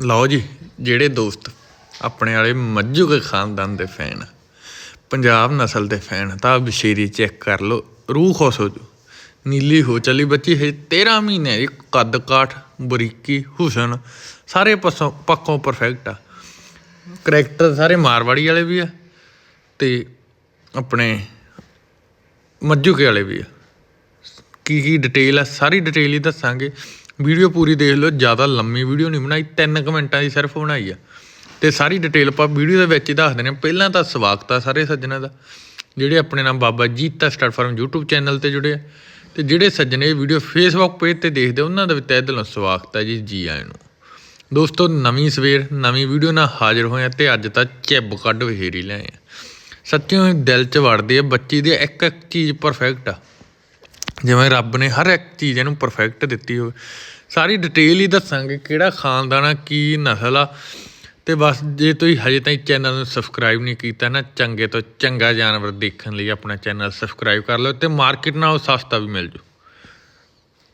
ਲਓ ਜੀ, ਜਿਹੜੇ ਦੋਸਤ ਆਪਣੇ ਵਾਲੇ ਮੱਝੂ ਕੇ ਖਾਨਦਾਨ ਦੇ ਫੈਨ ਪੰਜਾਬ ਨਸਲ ਦੇ ਫੈਨ ਤਾਂ ਬਸ਼ੇਰੀ ਚੈੱਕ ਕਰ ਲਓ, ਰੂਹ ਖੁਸ਼ ਹੋ ਜੂ ਨੀਲੀ ਹੋ ਚਲੀ ਬੱਚੀ ਹੈ 13 ਮਹੀਨੇ ਦੀ ਕੱਦ ਕਾਠ, ਬਰੀਕੀ, ਹੁਸਨ, ਸਾਰੇ ਪਾਸੋਂ ਪੱਕੋਂ ਪਰਫੈਕਟ ਆ। ਕਰੈਕਟਰ ਸਾਰੇ ਮਾਰਵਾੜੀ ਵਾਲੇ ਵੀ ਆ ਤੇ ਆਪਣੇ ਮੱਝੂਕੇ ਵਾਲੇ ਵੀ ਆ। ਕੀ ਕੀ ਡਿਟੇਲ ਆ, ਸਾਰੀ ਡਿਟੇਲ ਹੀ ਦੱਸਾਂਗੇ। ਵੀਡੀਓ ਪੂਰੀ ਦੇਖ ਲਓ, ਜ਼ਿਆਦਾ ਲੰਮੀ ਵੀਡੀਓ ਨਹੀਂ ਬਣਾਈ 3 ਮਿੰਟਾਂ ਦੀ ਸਿਰਫ ਬਣਾਈ ਆ। ਤੇ ਸਾਰੀ ਡਿਟੇਲ ਆਪਾਂ ਵੀਡੀਓ ਦੇ ਵਿੱਚ ਹੀ ਦੱਸ ਦਿੰਦੇ ਹਾਂ। ਪਹਿਲਾਂ ਤਾਂ ਸਵਾਗਤ ਆ ਸਾਰੇ ਸੱਜਣਾਂ ਦਾ, ਜਿਹੜੇ ਆਪਣੇ ਨਾਲ Baba Jeeta star farm YouTube channel ਤੇ ਜੁੜੇ ਆ। ਤੇ ਜਿਹੜੇ ਸੱਜਣੇ ਇਹ ਵੀਡੀਓ Facebook ਪੇਜ ਤੇ ਦੇਖਦੇ ਉਹਨਾਂ ਦਾ ਵੀ ਤਹਿ ਦਿਲੋਂ ਸਵਾਗਤ ਹੈ ਜੀ ਜੀ ਆਇਆਂ ਨੂੰ। ਦੋਸਤੋ, ਨਵੀਂ ਸਵੇਰ, ਨਵੀਂ ਵੀਡੀਓ ਨਾਲ ਹਾਜ਼ਰ ਹੋਏ ਆ ਤੇ ਅੱਜ ਤਾਂ ਚਿੱਬ ਕੱਢ ਵਹੇਰੀ ਲੈ ਆ। ਸੱਚਿਓ ਦਿਲ 'ਚ ਵੜਦੀ ਆ, ਬੱਚੀ ਦੀ ਇੱਕ ਇੱਕ ਚੀਜ਼ ਪਰਫੈਕਟ ਆ। ਜਿਵੇਂ ਰੱਬ ਨੇ ਹਰ ਇੱਕ ਚੀਜ਼ ਇਹਨੂੰ ਪਰਫੈਕਟ ਦਿੱਤੀ ਹੋਵੇ। ਸਾਰੀ ਡਿਟੇਲ ਹੀ ਦੱਸਾਂਗੇ ਕਿਹੜਾ ਖਾਨਦਾਨ ਆ, ਕੀ ਨਸਲ ਆ। ਤੇ ਬਸ ਜੇ ਤੁਸੀਂ ਹਜੇ ਤਾਈਂ ਚੈਨਲ ਨੂੰ ਸਬਸਕ੍ਰਾਈਬ ਨਹੀਂ ਕੀਤਾ ਨਾ, ਚੰਗੇ ਤੋਂ ਚੰਗਾ ਜਾਨਵਰ ਦੇਖਣ ਲਈ ਆਪਣਾ ਚੈਨਲ ਸਬਸਕ੍ਰਾਈਬ ਕਰ ਲਓ ਤੇ ਮਾਰਕੀਟ ਨਾਲੋਂ ਸਸਤਾ ਵੀ ਮਿਲ ਜੂ।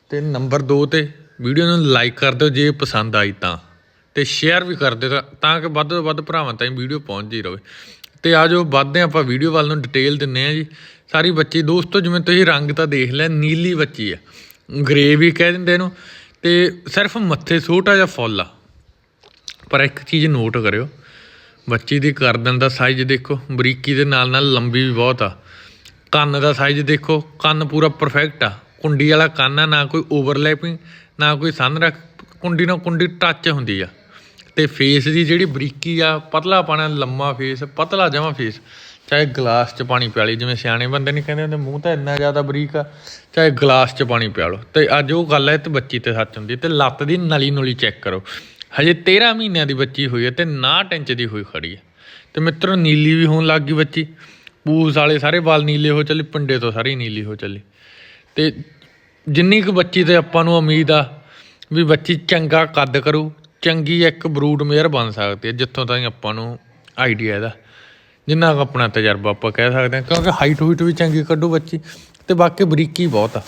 ਤੇ ਨੰਬਰ 2 ਤੇ ਵੀਡੀਓ ਨੂੰ ਲਾਈਕ ਕਰ ਦਿਓ ਜੇ ਪਸੰਦ ਆਈ ਤਾਂ। ਤੇ ਸ਼ੇਅਰ ਵੀ ਕਰ ਦਿਓ ਤਾਂ- ਕਿ ਵੱਧ ਤੋਂ ਵੱਧ ਭਰਾਵਾਂ ਤਾਈਂ ਵੀਡੀਓ ਪਹੁੰਚਦੀ ਰਹੇ ਤੇ ਆ ਜੋ ਵੱਧਦੇ ਆਪਾਂ ਵੀਡੀਓ ਵੱਲ ਨੂੰ ਡਿਟੇਲ ਦਿੰਨੇ ਆ ਜੀ। ਸਾਰੀ ਬੱਚੀ, ਦੋਸਤੋ, ਜਿਵੇਂ ਤੁਸੀਂ ਰੰਗ ਤਾਂ ਦੇਖ ਲਿਆ, ਨੀਲੀ ਬੱਚੀ ਆ। ਗ੍ਰੇ ਵੀ ਕਹਿ ਦਿੰਦੇ ਇਹਨੂੰ। ਤੇ ਸਿਰਫ ਮੱਥੇ ਛੋਟਾ ਜਿਹਾ ਫੁੱਲ ਆ। ਪਰ ਇੱਕ ਚੀਜ਼ ਨੋਟ ਕਰਿਓ, ਬੱਚੀ ਦੀ ਕਰਦਨ ਦਾ ਸਾਈਜ਼ ਦੇਖੋ, ਬਰੀਕੀ ਦੇ ਨਾਲ ਨਾਲ ਲੰਬੀ ਵੀ ਬਹੁਤ ਆ। ਕੰਨ ਦਾ ਸਾਈਜ਼ ਦੇਖੋ, ਕੰਨ ਪੂਰਾ ਪਰਫੈਕਟ ਆ। ਕੁੰਡੀ ਵਾਲਾ ਕੰਨ ਆ, ਨਾ ਕੋਈ ਓਵਰਲੈਪਿੰਗ ਨਾ ਕੋਈ ਸੰਨ ਰੱਖ, ਕੁੰਡੀ ਨਾਲ ਕੁੰਡੀ ਟੱਚ ਹੁੰਦੀ ਆ। ਤੇ ਫੇਸ ਦੀ ਜਿਹੜੀ ਬਰੀਕੀ ਆ ਪਤਲਾ ਪਾਣਾ ਲੰਮਾ ਫੇਸ ਪਤਲਾ ਜਮਾ ਫੇਸ ਚਾਹੇ ਗਲਾਸ 'ਚ ਪਾਣੀ ਪਿਆ ਲਈ, ਜਿਵੇਂ ਸਿਆਣੇ ਬੰਦੇ ਨਹੀਂ ਕਹਿੰਦੇ ਹੁੰਦੇ, ਮੂੰਹ ਤਾਂ ਇੰਨਾ ਜ਼ਿਆਦਾ ਬਰੀਕ ਆ, ਚਾਹੇ ਗਲਾਸ 'ਚ ਪਾਣੀ ਪਿਆ ਲਓ। ਤੇ ਅੱਜ ਉਹ ਗੱਲ ਹੈ ਤੇ ਬੱਚੀ ਤੇ ਸੱਚ ਹੁੰਦੀ, ਤੇ ਲੱਤ ਦੀ ਨਲੀ ਨੁਲੀ ਚੈੱਕ ਕਰੋ। ਹਜੇ 13 ਮਹੀਨਿਆਂ ਦੀ ਬੱਚੀ ਹੋਈ ਹੈ ਤੇ 9 ਇੰਚ ਦੀ ਹੋਈ ਖੜੀ ਹੈ। ਤੇ ਮਿੱਤਰੋ, ਨੀਲੀ ਵੀ ਹੋਣ ਲੱਗ ਗਈ ਬੱਚੀ। ਪੂਸ ਵਾਲੇ ਸਾਰੇ ਵਾਲ ਨੀਲੇ ਹੋ ਚੱਲੇ, ਪਿੰਡੇ ਤੋਂ ਸਾਰੀ ਨੀਲੀ ਹੋ ਚੱਲੀ। ਤੇ ਜਿੰਨੀ ਕੁ ਬੱਚੀ ਤੇ ਆਪਾਂ ਨੂੰ ਉਮੀਦ ਆ ਵੀ ਬੱਚੀ ਚੰਗਾ ਕੱਦ ਕਰੂ, ਚੰਗੀ ਇੱਕ ਬਰੂਡ ਮੇਅਰ ਬਣ ਸਕਦੀ ਹੈ, ਜਿੱਥੋਂ ਤਾਈਂ ਆਪਾਂ ਨੂੰ ਆਈਡੀਆ ਇਹਦਾ। ਜਿੰਨਾ ਕੁ ਆਪਣਾ ਤਜਰਬਾ ਆਪਾਂ ਕਹਿ ਸਕਦੇ ਹਾਂ, ਕਿਉਂਕਿ ਹਾਈਟ ਹੂਟ ਵੀ ਚੰਗੀ ਕੱਢੂ ਬੱਚੀ, ਤੇ ਬਾਕੀ ਬਰੀਕੀ ਬਹੁਤ ਆ।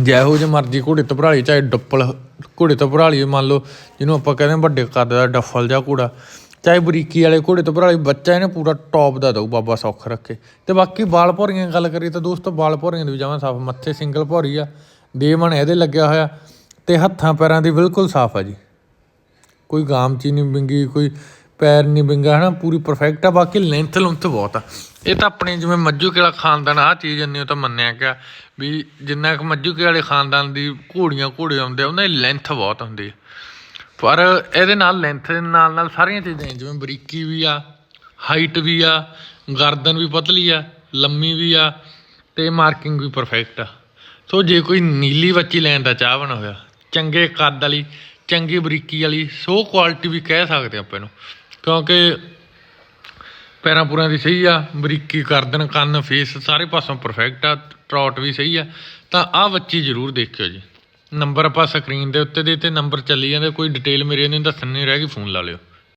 ਜਿਹੋ ਜਿਹੇ ਮਰਜ਼ੀ ਘੋੜੇ ਤੋਂ ਭਰਾਲੀ ਚਾਹੇ ਡੱਪਲ, ਘੋੜੇ ਤੋਂ ਭਰਾਲੀ ਮੰਨ ਲਓ, ਜਿਹਨੂੰ ਆਪਾਂ ਕਹਿੰਦੇ ਹਾਂ ਵੱਡੇ ਕੱਦ ਦਾ ਡੱਫਲ ਜਾਂ ਘੋੜਾ, ਚਾਹੇ ਬਰੀਕੀ ਵਾਲੇ ਘੋੜੇ ਤੋਂ ਭਰਾਲੀ ਬੱਚਾ ਇਹਨੇ ਪੂਰਾ ਟੌਪ ਦਾ ਦਊ, ਬਾਬਾ ਸੌਖ ਰੱਖੇ। ਤੇ ਬਾਕੀ ਬਾਲ ਭੌਰੀਆਂ ਦੀ ਗੱਲ ਕਰੀਏ ਤਾਂ ਦੋਸਤੋ ਬਾਲ ਭੌਰੀਆਂ ਦੀ ਵੀ ਜਮਾਂ ਸਾਫ਼, ਮੱਥੇ ਸਿੰਗਲ ਭੌਰੀ ਆ ਦੇਮਣ ਇਹਦੇ ਲੱਗਿਆ ਹੋਇਆ, ਤੇ ਹੱਥਾਂ ਪੈਰਾਂ ਦੀ ਬਿਲਕੁਲ ਸਾਫ਼ ਆ ਜੀ। ਕੋਈ ਗਾਮਚੀ ਨਹੀਂ ਬਿੰਗੀ, ਕੋਈ ਪੈਰ ਨਹੀਂ ਬਿੰਗਾ ਹਨਾ? ਪੂਰੀ ਪਰਫੈਕਟ ਆ, ਬਾਕੀ ਲੈਂਥ ਲੁੰਥ ਬਹੁਤ ਆ। ਇਹ ਤਾਂ ਆਪਣੇ ਜਿਵੇਂ ਮੱਜੂ ਕੇ ਵਾਲਾ ਖਾਨਦਾਨ ਆ ਚੀਜ਼ ਇੰਨੀ ਉਹ ਤਾਂ ਮੰਨਿਆ ਗਿਆ ਵੀ ਜਿੰਨਾ ਕੁ ਮੱਜੂ ਕੇ ਵਾਲੇ ਖਾਨਦਾਨ ਦੀ ਘੋੜੀਆਂ ਘੋੜੇ ਆਉਂਦੇ ਆ, ਉਹਨਾਂ ਦੀ ਲੈਂਥ ਬਹੁਤ ਹੁੰਦੀ ਆ। ਪਰ ਇਹਦੇ ਨਾਲ ਲੈਂਥ ਦੇ ਨਾਲ ਨਾਲ ਸਾਰੀਆਂ ਚੀਜ਼ਾਂ ਜਿਵੇਂ ਬਰੀਕੀ ਵੀ ਆ ਹਾਈਟ ਵੀ ਆ, ਗਰਦਨ ਵੀ ਪਤਲੀ ਆ, ਲੰਮੀ ਵੀ ਆ, ਤੇ ਮਾਰਕਿੰਗ ਵੀ ਪਰਫੈਕਟ ਆ। ਸੋ ਜੇ ਕੋਈ ਨੀਲੀ ਬੱਚੀ ਲੈਣ ਦਾ ਚਾਹ ਬਣਾ ਹੋਇਆ ਚੰਗੇ ਕੱਦ ਵਾਲੀ, ਚੰਗੀ ਬਰੀਕੀ ਵਾਲੀ, ਸੋ ਕੁਆਲਿਟੀ ਵੀ ਕਹਿ ਸਕਦੇ ਆਪਾਂ ਇਹਨੂੰ। ਕਿਉਂਕਿ ਪੈਰਾਂ ਪੂਰਾਂ ਦੀ ਸਹੀ ਆ, ਬਰੀਕੀ ਕਰਦਨ ਕੰਨ ਫੇਸ ਸਾਰੇ ਪਾਸੋਂ ਪਰਫੈਕਟ ਆ ਟਰੌਟ ਵੀ ਸਹੀ ਆ। ਤਾਂ ਆਹ ਬੱਚੀ ਜ਼ਰੂਰ ਦੇਖਿਓ ਜੀ। ਨੰਬਰ ਆਪਾਂ ਸਕਰੀਨ ਦੇ ਉੱਤੇ ਦੇ ਤੇ ਨੰਬਰ ਚੱਲੀ ਜਾਂਦੇ, ਕੋਈ ਡਿਟੇਲ ਮੇਰੇ ਨਹੀਂ ਦੱਸਣ ਨਹੀਂ ਰਹਿ ਗਈ ਫੋਨ ਲਾ ਲਿਓ।